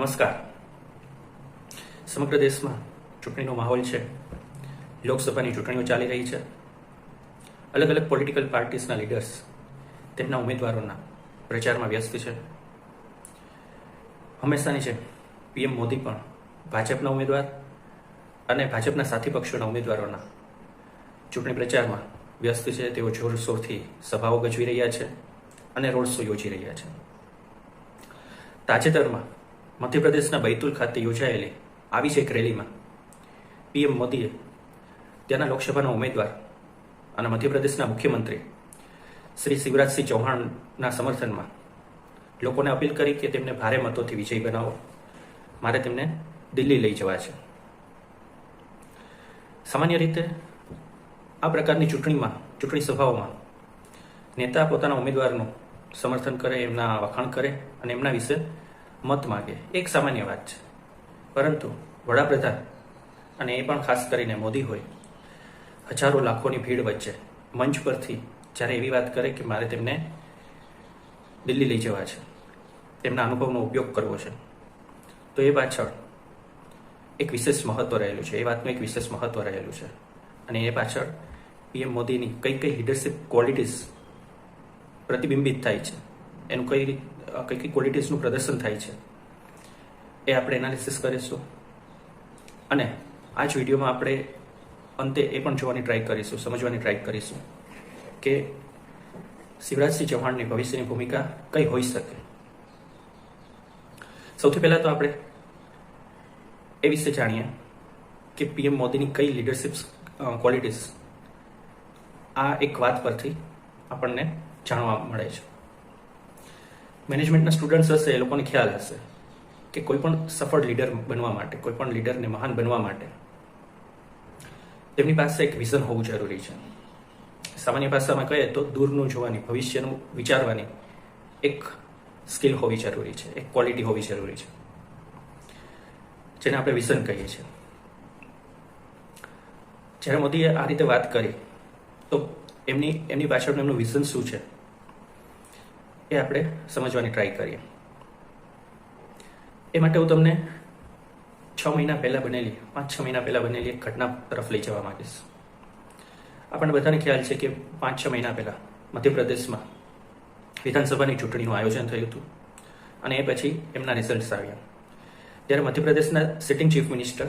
નમસ્કાર. સમગ્ર દેશમાં ચૂંટણીનો માહોલ છે. લોકસભાની ચૂંટણીઓ ચાલી રહી છે. અલગ અલગ પોલિટિકલ પાર્ટીઝના લીડર્સ તેમના ઉમેદવારોના પ્રચારમાં વ્યસ્ત છે. હંમેશાની છે પીએમ મોદી પણ ભાજપના ઉમેદવાર અને ભાજપના સાથી પક્ષોના ઉમેદવારોના ચૂંટણી પ્રચારમાં વ્યસ્ત છે. તેઓ જોરશોરથી સભાઓ ગજવી રહ્યા છે અને રોડ શો યોજી રહ્યા છે. તાજેતરમાં મધ્યપ્રદેશના બૈતુલ ખાતે યોજાયેલી આવી જ એક રેલીમાં પીએમ મોદીએ ત્યાંના લોકસભાના ઉમેદવાર અને મધ્યપ્રદેશના મુખ્યમંત્રી શ્રી શિવરાજસિંહ ચૌહાણના સમર્થનમાં લોકોને અપીલ કરી કે તેમને ભારે મતોથી વિજય બનાવો. મારે તેમને દિલ્હી લઈ જવા છે. સામાન્ય રીતે આ પ્રકારની ચૂંટણીમાં, ચૂંટણી સભાઓમાં નેતા પોતાના ઉમેદવારનું સમર્થન કરે, એમના વખાણ કરે અને એમના વિશે મત માગે. એક સામાન્ય વાત છે. પરંતુ વડાપ્રધાન, અને એ પણ ખાસ કરીને મોદી હોય, હજારો લાખોની ભીડ વચ્ચે મંચ પરથી જ્યારે એવી વાત કરે કે મારે તેમને દિલ્હી લઈ જવા છે, તેમના અનુભવનો ઉપયોગ કરવો છે, તો એ પાછળ એક વિશેષ મહત્વ રહેલું છે. એ વાતનું એક વિશેષ મહત્વ રહેલું છે. અને એ પાછળ પીએમ મોદીની કઈ કઈ લીડરશિપ ક્વોલિટીઝ પ્રતિબિંબિત થાય છે, એનું કઈ કઈ કઈ ક્વોલિટીઝનું પ્રદર્શન થાય છે, એ આપણે એનાલિસિસ કરીશું. અને આ જ વિડીયોમાં આપણે અંતે એ પણ જોવાની ટ્રાય કરીશું, સમજવાની ટ્રાય કરીશું કે શિવરાજસિંહ ચૌહાણની ભવિષ્યની ભૂમિકા કઈ હોઈ શકે. સૌથી પહેલાં તો આપણે એ વિશે જાણીએ કે પીએમ મોદીની કઈ લીડરશિપ ક્વોલિટીઝ આ એક વાત પરથી આપણને જાણવા મળે છે. મેનેજમેન્ટના સ્ટુડન્ટ્સ હશે, એ લોકોને ખ્યાલ હશે કે કોઈ પણ સફળ લીડર બનવા માટે, કોઈ પણ લીડરને મહાન બનવા માટે તેમની પાસે એક વિઝન હોવું જરૂરી છે. સામાન્ય ભાષામાં કહીએ તો દૂરનું જોવાની, ભવિષ્યનું વિચારવાની એક સ્કિલ હોવી જરૂરી છે, એક ક્વોલિટી હોવી જરૂરી છે. જેને આપણે વિઝન કહીએ છીએ. જ્યારે મોદીએ આ રીતે વાત કરી, તો એમની એમની પાછળનું એમનું વિઝન શું છે? એ આપણે સમજવાની ટ્રાય કરીએ. એ માટે હું તમને છ મહિના પહેલાં બનેલી, પાંચ છ મહિના પહેલાં બનેલી એક ઘટના તરફ લઈ જવા માંગીશ. આપણને બધાને ખ્યાલ છે કે પાંચ છ મહિના પહેલાં મધ્યપ્રદેશમાં વિધાનસભાની ચૂંટણીનું આયોજન થયું હતું અને એ પછી એમના રિઝલ્ટ્સ આવ્યા. ત્યારે મધ્યપ્રદેશના sitting chief minister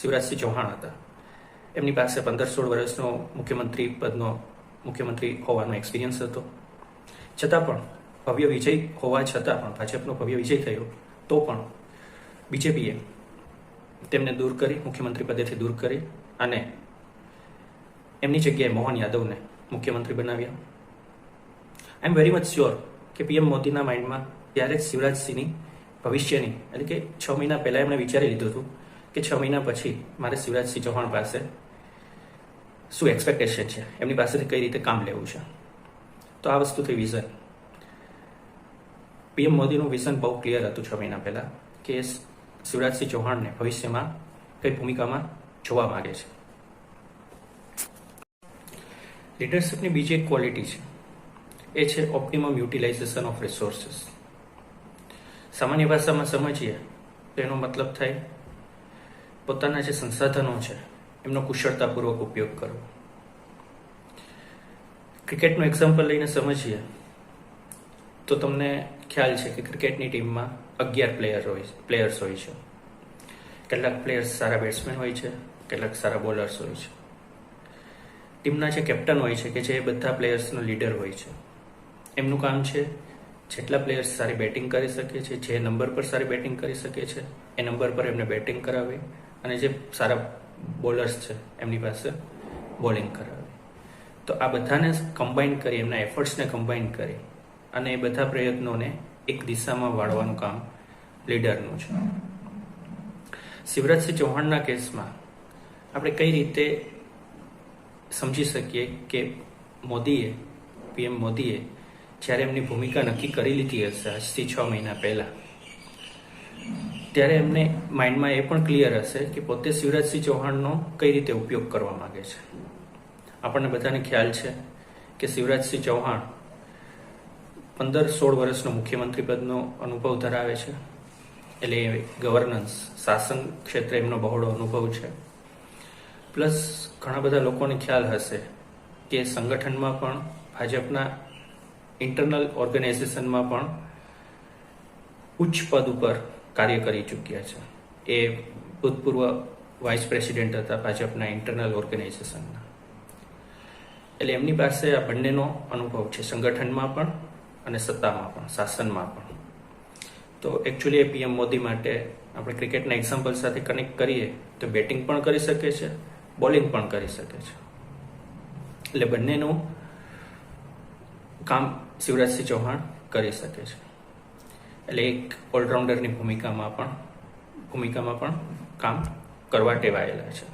Shivraj Singh Chouhan હતા. એમની પાસે પંદર સોળ વર્ષનો મુખ્યમંત્રી પદનો મુખ્યમંત્રી હોવાનો એક્સપિરિયન્સ હતો. છતાં પણ ભવ્ય વિજય હોવા છતાં પણ ભાજપનો ભવ્ય વિજય થયો, તો પણ બીજેપીએ તેમને દૂર કરી, મુખ્યમંત્રી પદેથી દૂર કરી અને એમની જગ્યાએ મોહન યાદવને મુખ્યમંત્રી બનાવ્યા. I am very much sure કે પીએમ મોદીના માઇન્ડમાં ત્યારે જ શિવરાજસિંહની ભવિષ્યની, એટલે કે છ મહિના પહેલાં એમણે વિચારી લીધું હતું કે છ મહિના પછી મારે શિવરાજસિંહ ચૌહાણ પાસે શું એક્સપેક્ટેશન છે? એમની પાસેથી કઈ રીતે કામ લેવું છે? તો આ વસ્તુ થઈ વિઝન. પીએમ મોદીનું વિઝન બહુ ક્લિયર હતું છ મહિના પહેલાં કે શિવરાજસિંહ ચૌહાણને ભવિષ્યમાં કઈ ભૂમિકામાં જોવા માંગે છે. લીડરશિપની બીજી એક ક્વોલિટી છે. એ છે ઓપ્ટિમમ યુટિલાઇઝેશન ઓફ રિસોર્સિસ. સામાન્ય ભાષામાં સમજીએ તો એનો મતલબ થાય પોતાના જે સંસાધનો છે એમનો કુશળતાપૂર્વક ઉપયોગ કરવો. ક્રિકેટનું એક્ઝામ્પલ લઈને સમજીએ તો તમને ખ્યાલ છે કે ક્રિકેટની ટીમમાં અગિયાર પ્લેયર હોય પ્લેયર્સ હોય છે. કેટલાક પ્લેયર્સ સારા બેટ્સમેન હોય છે, કેટલાક સારા બોલર્સ હોય છે. ટીમના જે કેપ્ટન હોય છે કે જે બધા પ્લેયર્સનો લીડર હોય છે. એમનું કામ છે જેટલા પ્લેયર્સ સારી બેટિંગ કરી શકે છે, જે નંબર પર સારી બેટિંગ કરી શકે છે, એ નંબર પર એમને બેટિંગ કરાવે અને જે સારા બોલર્સ છે, એમની પાસે બોલિંગ કરાવે. તો આ બધાને કમ્બાઈન કરી, એમના એફર્ટ્સને કમ્બાઈન કરી અને એ બધા પ્રયત્નોને એક દિશામાં વાળવાનું કામ લીડરનું છે. શિવરાજસિંહ ચૌહાણના કેસમાં આપણે કઈ રીતે સમજી શકીએ કે મોદીએ, પીએમ મોદીએ જ્યારે એમની ભૂમિકા નક્કી કરી લીધી હશે આજથી છ મહિના પહેલાં, ત્યારે એમને માઇન્ડમાં એ પણ ક્લિયર હશે કે પોતે શિવરાજસિંહ ચૌહાણનો કઈ રીતે ઉપયોગ કરવા માગે છે. આપણને બધાને ખ્યાલ છે કે શિવરાજસિંહ ચૌહાણ પંદર સોળ વર્ષનો મુખ્યમંત્રી પદનો અનુભવ ધરાવે છે. એટલે ગવર્નન્સ શાસન ક્ષેત્રે એમનો બહોળો અનુભવ છે. પ્લસ ઘણા બધા લોકોને ખ્યાલ હશે કે સંગઠનમાં પણ ભાજપના ઇન્ટરનલ ઓર્ગેનાઇઝેશનમાં પણ ઉચ્ચ પદ ઉપર કાર્ય કરી ચૂક્યા છે. એ ભૂતપૂર્વ વાઇસ પ્રેસિડેન્ટ હતા ભાજપના ઇન્ટરનલ ઓર્ગેનાઇઝેશનના એટલે એમની પાસે આ બંનેનો અનુભવ છે. સંગઠનમાં પણ અને સત્તામાં પણ, શાસનમાં પણ. તો એકચ્યુઅલી એ પીએમ મોદી માટે આપણે ક્રિકેટના એક્ઝામ્પલ સાથે કનેક્ટ કરીએ તો બેટિંગ પણ કરી શકે છે બોલિંગ પણ કરી શકે છે. એટલે બંનેનું કામ શિવરાજસિંહ ચૌહાણ કરી શકે છે. એટલે એક ઓલરાઉન્ડરની ભૂમિકામાં પણ ભૂમિકામાં પણ કામ કરવા ટેવાયેલા છે.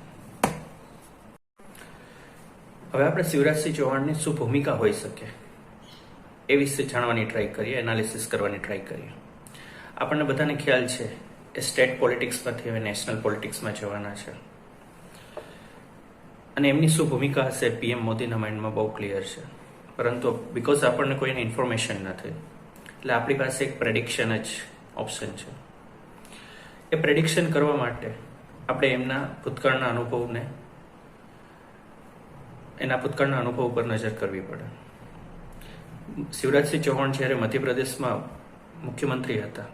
હવે આપણે શિવરાજસિંહ ચૌહાણની શું ભૂમિકા હોઈ શકે? એ વિશે જાણવાની ટ્રાય કરીએ એનાલિસિસ કરવાની ટ્રાય કરીએ. આપણને બધાને ખ્યાલ છે એ સ્ટેટ પોલિટિક્સમાંથી હવે નેશનલ પોલિટિક્સમાં જવાના છે. અને એમની શું ભૂમિકા હશે પીએમ મોદીના માઇન્ડમાં બહુ ક્લિયર છે. પરંતુ બિકોઝ આપણને કોઈને ઇન્ફોર્મેશન નથી એટલે આપણી પાસે એક પ્રેડિક્શન જ ઓપ્શન છે. એ પ્રેડિક્શન કરવા માટે આપણે એમના ભૂતકાળના અનુભવને, એના ભૂતકાળના અનુભવ ઉપર નજર કરવી પડે. શિવરાજસિંહ ચૌહાણ જ્યારે મધ્યપ્રદેશમાં મુખ્યમંત્રી હતા,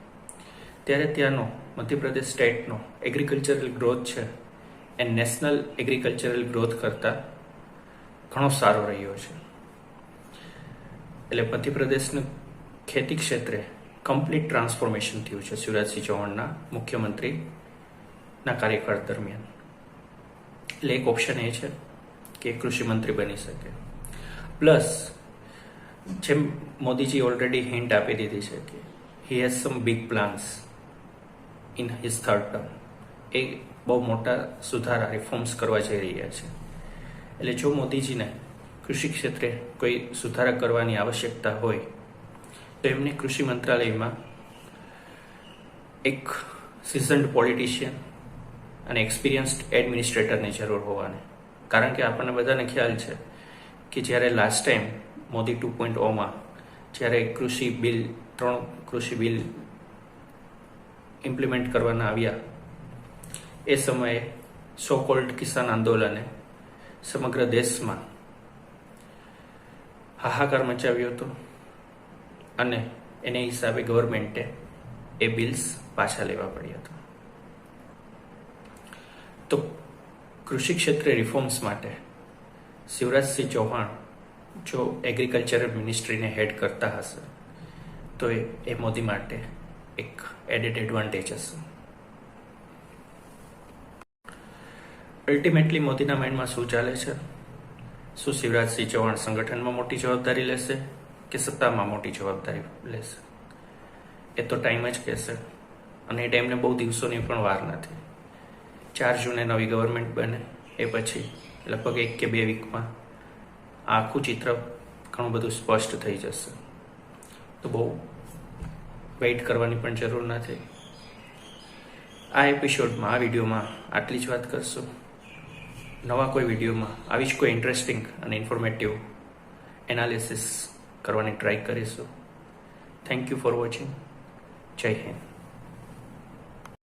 ત્યારે ત્યાંનો મધ્યપ્રદેશ સ્ટેટનો એગ્રીકલ્ચરલ ગ્રોથ છે એ નેશનલ એગ્રીકલ્ચરલ ગ્રોથ કરતાં ઘણો સારો રહ્યો છે. એટલે મધ્યપ્રદેશનું ખેતી ક્ષેત્રે કમ્પ્લીટ ટ્રાન્સફોર્મેશન થયું છે શિવરાજસિંહ ચૌહાણના મુખ્યમંત્રીના કાર્યકાળ દરમિયાન. એટલે એક ઓપ્શન એ છે કે કૃષિ મંત્રી બની શકે. પ્લસ જેમ મોદીજી ઓલરેડી હિન્ટ આપી દીધી છે કે he has some big plans in his third term એ બહુ મોટા સુધારા રિફોર્મ્સ કરવા જઈ રહ્યા છે. એટલે જો મોદીજીને કૃષિ ક્ષેત્રે કોઈ સુધારા કરવાની આવશ્યકતા હોય, તો એમને કૃષિ મંત્રાલયમાં એક સિઝન્ડ પોલિટિશિયન અને એક્સપિરિયન્સ્ડ એડમિનિસ્ટ્રેટરની જરૂર હોવાની. કારણ કે આપણને બધાને ખ્યાલ છે કે જ્યારે last time Modi two point ઓમાં, જ્યારે કૃષિ બિલ, ત્રણ કૃષિ બિલ ઇમ્પ્લિમેન્ટ કરવાના આવ્યા, એ સમયે સો કોલ્ડ કિસાન આંદોલને સમગ્ર દેશમાં હાહાકાર મચાવ્યો હતો અને એને હિસાબે ગવર્મેન્ટે એ બિલ્સ પાછા લેવા પડ્યા હતા. તો કૃષિ ક્ષેત્રે રિફોર્મ્સ માટે શિવરાજસિંહ ચૌહાણ જો એગ્રીકલ્ચરલ મિનિસ્ટ્રીને હેડ કરતા હશે, તો એ મોદી માટે એક એડેડ એડવાન્ટેજ હશે. અલ્ટિમેટલી મોદીના માઇન્ડમાં શું ચાલે છે? શું શિવરાજસિંહ ચૌહાણ સંગઠનમાં મોટી જવાબદારી લેશે કે સત્તામાં મોટી જવાબદારી લેશે? એ તો ટાઈમ જ કહેશે. અને એ ટાઈમને બહુ દિવસોની પણ વાર નથી. ચાર જૂને નવી ગવર્મેન્ટ બને, એ પછી લગભગ એક કે બે વીકમાં આખું ચિત્ર ઘણું બધું સ્પષ્ટ થઈ જશે. તો બહુ વેઇટ કરવાની પણ જરૂર નથી આ એપિસોડમાં આ વિડીયોમાં આટલી જ વાત કરશું. નવા કોઈ વિડીયોમાં આવી જ કોઈ ઇન્ટરેસ્ટિંગ અને ઇન્ફોર્મેટિવ એનાલિસિસ કરવાની ટ્રાય કરીશું. Thank you for watching Jai Hind.